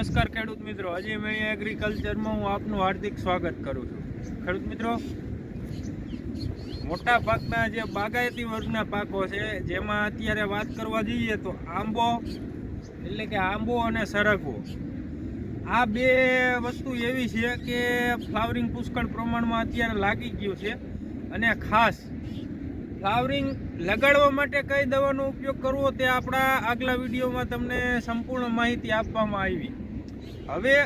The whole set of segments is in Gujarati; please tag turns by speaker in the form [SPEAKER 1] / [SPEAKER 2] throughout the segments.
[SPEAKER 1] નમસ્કાર ખેડૂત મિત્રો. અજય મેળી એગ્રીકલ્ચરમાં હું આપનું હાર્દિક સ્વાગત કરું છું. ખેડૂત મિત્રો, મોટા ભાગના જે બાગાયતી વર્ગના પાકો છે, જેમાં અત્યારે વાત કરવા જઈએ તો આંબો, એટલે કે આંબો અને સરગવો. આ બે વસ્તુ એવી છે કે ફ્લાવરિંગ પુષ્કળ પ્રમાણમાં અત્યારે લાગી ગયું છે અને ખાસ ફ્લાવરિંગ લગાડવા માટે કઈ દવાનો ઉપયોગ કરવો તે આપણા આગલા વિડીયોમાં તમને સંપૂર્ણ માહિતી આપવામાં આવી. હવે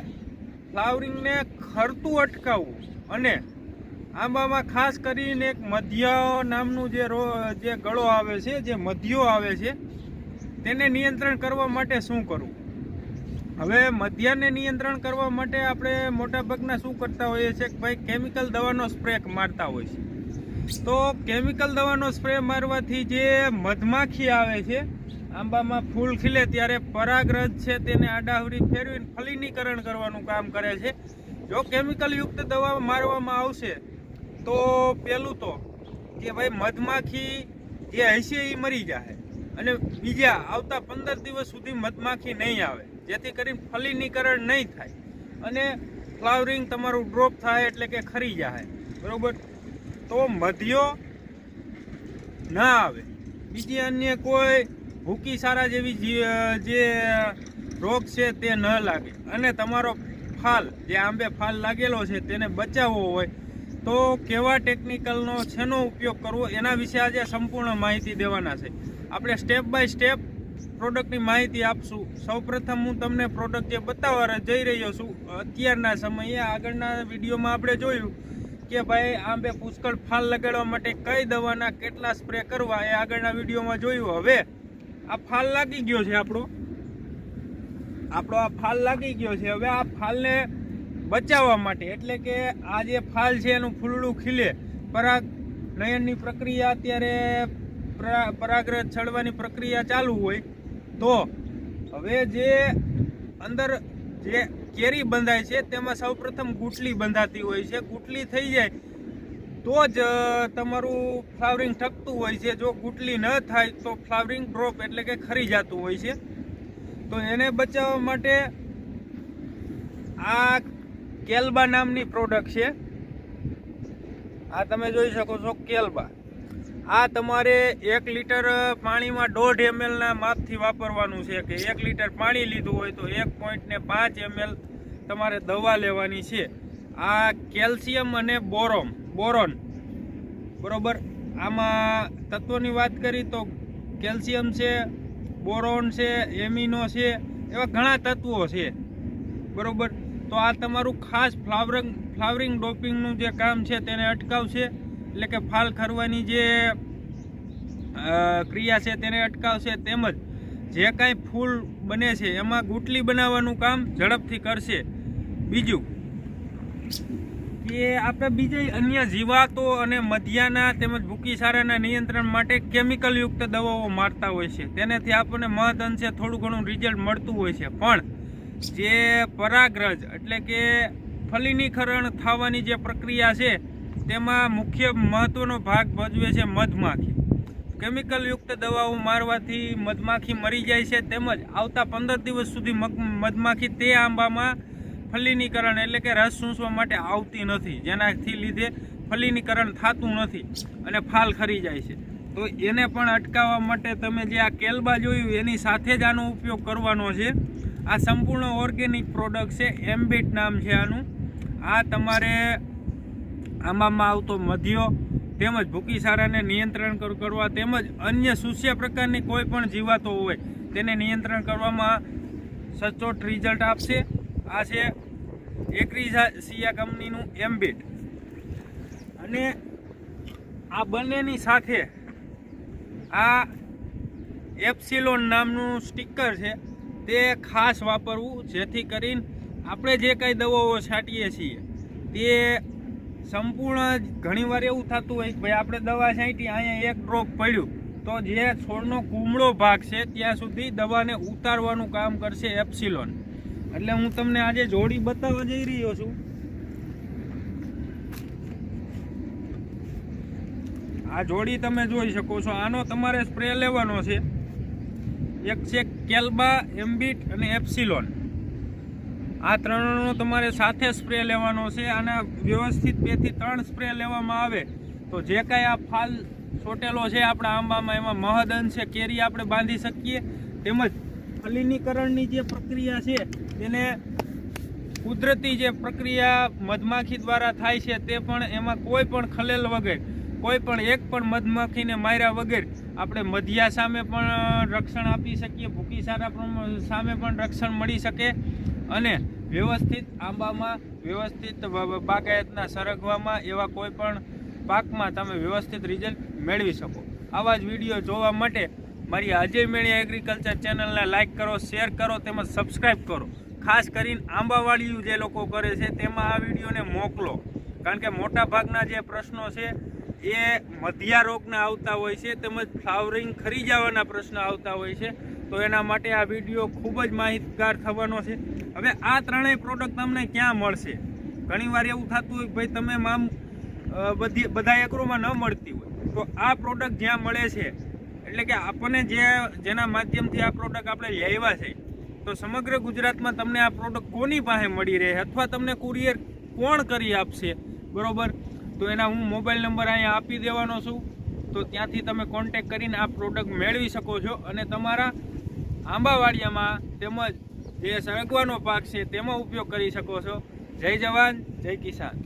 [SPEAKER 1] ફ્લાવરિંગને ખરતું અટકાવવું અને આંબામાં ખાસ કરીને એક મધ્ય નામનું જે રો, જે ગળો આવે છે, જે મધ્યો આવે છે, તેને નિયંત્રણ કરવા માટે શું કરવું? હવે મધ્યાને નિયંત્રણ કરવા માટે આપણે મોટાભાગના શું કરતા હોઈએ છીએ કે ભાઈ કેમિકલ દવાનો સ્પ્રે મારતા હોય છે તો કેમિકલ દવાનો સ્પ્રે મારવાથી જે મધમાખી આવે છે આંબામાં ફૂલ ખીલે ત્યારે પરાગરજ છે તેને આડાહરી ફેરવીને ફલિનીકરણ કરવાનું કામ કરે છે. જો કેમિકલયુક્ત દવા મારવામાં આવશે, તો પેલું તો કે ભાઈ મધમાખી જે હશે એ મરી જાય અને બીજા આવતા પંદર દિવસ સુધી મધમાખી નહીં આવે, જેથી કરીને ફલિનીકરણ નહીં થાય અને ફ્લાવરિંગ તમારું ડ્રોપ થાય એટલે કે ખરી જાય બરોબર? તો મધ્યો ના આવે. બીજી અન્ય કોઈ ભૂકી સારા જેવી જી- રોગ છે તે ન લાગે. અને તમારો ફાલ, જે આંબે ફાલ લાગેલો છે તેને બચાવવો હોય તો કેવા ટેકનિકલનો શેનો ઉપયોગ કરવો એના વિશે આજે સંપૂર્ણ માહિતી દેવાના છે. આપણે સ્ટેપ બાય સ્ટેપ પ્રોડક્ટની માહિતી આપશું. સૌપ્રથમ હું તમને પ્રોડક્ટ જે બતાવવા જઈ રહ્યો છું, અત્યારના સમયે આગળના વિડીયોમાં આપણે જોયું કે ભાઈ આંબે પુષ્કળ ફાલ લગાડવા માટે કઈ દવાના કેટલા સ્પ્રે કરવા એ આગળના વિડીયોમાં જોયું. હવે આ ફાલ લાગી ગયો છે આપણો. આપણો આ ફાલ લાગી ગયો છે. હવે આ ફાલને બચાવવા માટે, એટલે કે આ જે ફાલ છે એનું ફૂલડું ખીલે. પરાગ નયનની પ્રક્રિયા અત્યારે પરા- પરાગરજ છડવાની પ્રક્રિયા ચાલુ હોય તો હવે જે અંદર જે કેરી બંધાય છે, તેમાં સૌપ્રથમ ગુટલી બંધાતી હોય છે. ગુટલી થઈ જાય તો જ તમારું ફ્લાવરિંગ થકતું હોય છે. જો ગુટલી ન થાય તો ફ્લાવરિંગ ડ્રોપ એટલે કે ખરી જતું હોય છે. તો એને બચાવવા માટે આ કેલ્બા નામની પ્રોડક્ટ છે. આ તમે જોઈ શકો છો કેલ્બા. આ તમારે એક લીટર પાણીમાં દોઢ એમએલના માપથી વાપરવાનું છે કે એક લીટર પાણી લીધું હોય તો એક પોઈન્ટને પાંચ એમએલ તમારે દવા લેવાની છે. આ કેલ્શિયમ અને બોરોમ બોરોન. બરોબર? આમાં તત્વોની વાત કરી તો કેલ્શિયમ છે, બોરોન છે, એમિનો છે, એવા ઘણા તત્વો છે. બરોબર? તો આ તમારું ખાસ ફ્લાવરિંગ ફ્લાવરિંગ ડોપિંગનું જે કામ છે તેને અટકાવશે. એટલે કે ફાલ ખરવાની જે ક્રિયા છે તેને અટકાવશે. તેમજ જે કાંઈ ફૂલ બને છે એમાં ગુટલી બનાવવાનું કામ ઝડપથી કરશે. બીજું કે આપણે બીજી અન્ય જીવાતો અને મધ્યાના તેમજ ભૂકી સારાના નિયંત્રણ માટે કેમિકલ યુક્ત દવાઓ મારતા હોય છે. તેનાથી આપણને મહદ અંશે થોડું ઘણું રિઝલ્ટ મળતું હોય છે. પણ જે પરાગરજ એટલે કે ફલિનીકરણ થવાની જે પ્રક્રિયા છે, તેમાં મુખ્ય મહત્વનો ભાગ ભજવે છે મધમાખી. કેમિકલ યુક્ત દવાઓ મારવાથી મધમાખી મરી જાય છે. તેમજ આવતા પંદર દિવસ સુધી મધમાખી તે આંબામાં ફલિનીકરણ એટલે કે રસ સૂંસવા માટે આવતી નથી. જેનાથી લીધે ફલિનીકરણ થતું નથી અને ફાલ ખરી જાય છે. તો એને પણ અટકાવવા માટે તમે જે આ કેલબા જોયું, એની સાથે જ આનો ઉપયોગ કરવાનો છે. આ સંપૂર્ણ ઓર્ગેનિક પ્રોડક્ટ છે, એમ્બિટ નામ છે આનું. આ તમારે આંબામાં આવતો મધ્યો તેમજ ભૂકી સારાને નિયંત્રણ કરવા તેમજ અન્ય સુસ્ય પ્રકારની કોઈ પણ જીવાતો હોય, તેને નિયંત્રણ કરવામાં સચોટ રિઝલ્ટ આપશે. આ છે એગ્રીસિયા કંપનીનું એમ્બિટ અને આ બંનેની સાથે આ એપ્સિલોન નામનું સ્ટીકર છે, તે ખાસ વાપરવું, જેથી કરીને આપણે જે કાંઈ દવાઓ છાંટીએ છીએ, તે સંપૂર્ણ ઘણીવાર એવું થતું હોય કે ભાઈ આપણે દવા છાંટી, અહીંયા એક ડ્રોપ પડ્યું, તો જે છોડનો કુમળો ભાગ છે, ત્યાં સુધી દવાને ઉતારવાનું કામ કરશે એપ્સિલોન. એટલે હું તમને આજે જોડી બતાવવા જઈ રહ્યો છું. આ જોડી તમે જોઈ શકો છો. આનો તમારે સ્પ્રે લેવાનો છે. એક છે કેલ્બા, એમ્બિટ અને એપ્સિલોન. આ ત્રણનો તમારે સાથે સ્પ્રે લેવાનો છે. અને વ્યવસ્થિત બેથી ત્રણ સ્પ્રે લેવામાં આવે. તો જે કાંઈ આ ફાલ છોટેલો છે આપણા આંબામાં, એમાં મહદ અંશે કેરી આપણે બાંધી શકીએ. તેમજ ફલિનીકરણની જે પ્રક્રિયા છે એને કુદરતી જે પ્રક્રિયા મધમાખી દ્વારા થાય છે તે પણ એમાં કોઈ પણ ખલેલ વગર, કોઈ પણ એક પણ મધમાખીને માર્યા વગર આપણે મધ્યા સામે પણ રક્ષણ આપી શકીએ ભૂકી સારા સામે પણ રક્ષણ મળી શકે અને વ્યવસ્થિત આંબામાં, વ્યવસ્થિત બાગાયતના સરગવામાં એવા કોઈ પણ પાકમાં તમે વ્યવસ્થિત રિઝલ્ટ મેળવી શકો. આવા જ વીડિયો જોવા માટે મારી અજય મેળિયા એગ્રીકલ્ચર ચેનલને લાઈક કરો શેર કરો, તેમજ સબસ્ક્રાઈબ કરો. ખાસ કરીને આંબાવાળીયું જે લોકો કરે છે, તેમાં આ વિડીયોને મોકલો. કારણ કે મોટા ભાગના જે પ્રશ્નો છે, એ મધ્યા રોગના આવતા હોય છે, તેમજ ફ્લાવરિંગ ખરી જવાના પ્રશ્ન આવતા હોય છે, તો એના માટે આ વીડિયો ખૂબ જ માહિતગાર થવાનો છે. હવે આ ત્રણેય પ્રોડક્ટ તમને ક્યાં મળશે? ઘણીવાર એવું થતું હોય ભાઈ તમે મામ બધી, બધા એકરોમાં ન મળતી હોય. તો આ પ્રોડક્ટ જ્યાં મળે છે એટલે કે આપણને જે, જેના માધ્યમથી આ પ્રોડક્ટ આપણે લેવા છે, તો સમગ્ર ગુજરાતમાં તમને આ પ્રોડક્ટ કોની પાસે મળી રહે? અથવા તમને કુરિયર કોણ કરી આપશે? બરોબર? તો એના હું મોબાઈલ નંબર અહીંયા આપી દેવાનો છું. તો ત્યાંથી તમે કોન્ટેક કરીને આ પ્રોડક્ટ મેળવી શકો છો. અને તમારા આંબાવાડિયામાં તેમજ જે સરગવાનો પાક છે, તેમાં ઉપયોગ કરી શકો છો. જય જવાન, જય કિસાન.